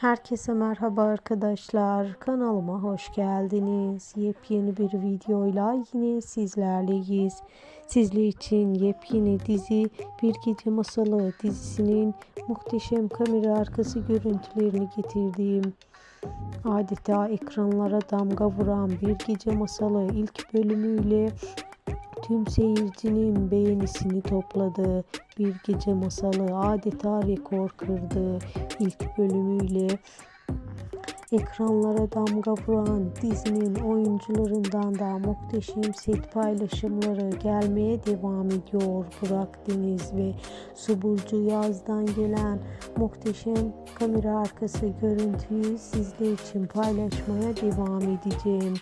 Herkese merhaba arkadaşlar. Kanalıma hoş geldiniz. Yepyeni bir videoyla yine sizlerleyiz. Sizler için yepyeni dizi Bir Gece Masalı dizisinin muhteşem kamera arkası görüntülerini getirdiğim adeta ekranlara damga vuran Bir Gece Masalı ilk bölümüyle tüm seyircinin beğenisini topladı. Bir gece masalı adeta rekor kırdı. İlk bölümüyle ekranlara damga vuran dizinin oyuncularından da muhteşem set paylaşımları gelmeye devam ediyor. Burak Deniz ve Suburcu Yaz'dan gelen muhteşem kamera arkası görüntüyü sizler için paylaşmaya devam edeceğim.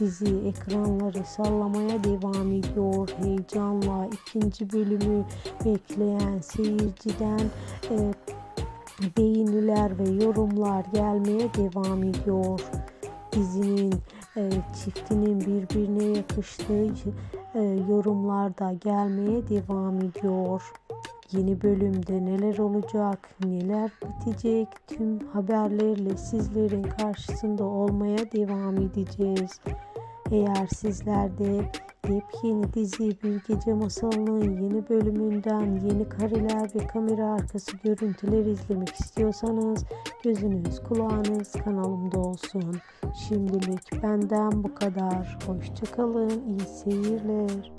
Dizi ekranları sallamaya devam ediyor. Heyecanla ikinci bölümü bekleyen seyirciden e, beğeniler ve yorumlar gelmeye devam ediyor. Dizinin e, çiftinin birbirine yakıştığı e, yorumlar da gelmeye devam ediyor. Yeni bölümde neler olacak, neler bitecek tüm haberlerle sizlerin karşısında olmaya devam edeceğiz. Eğer sizler de yepyeni dizi Bir Gece Masalı'nın yeni bölümünden yeni kareler ve kamera arkası görüntüler izlemek istiyorsanız gözünüz kulağınız kanalımda olsun. Şimdilik benden bu kadar. Hoşçakalın, iyi seyirler.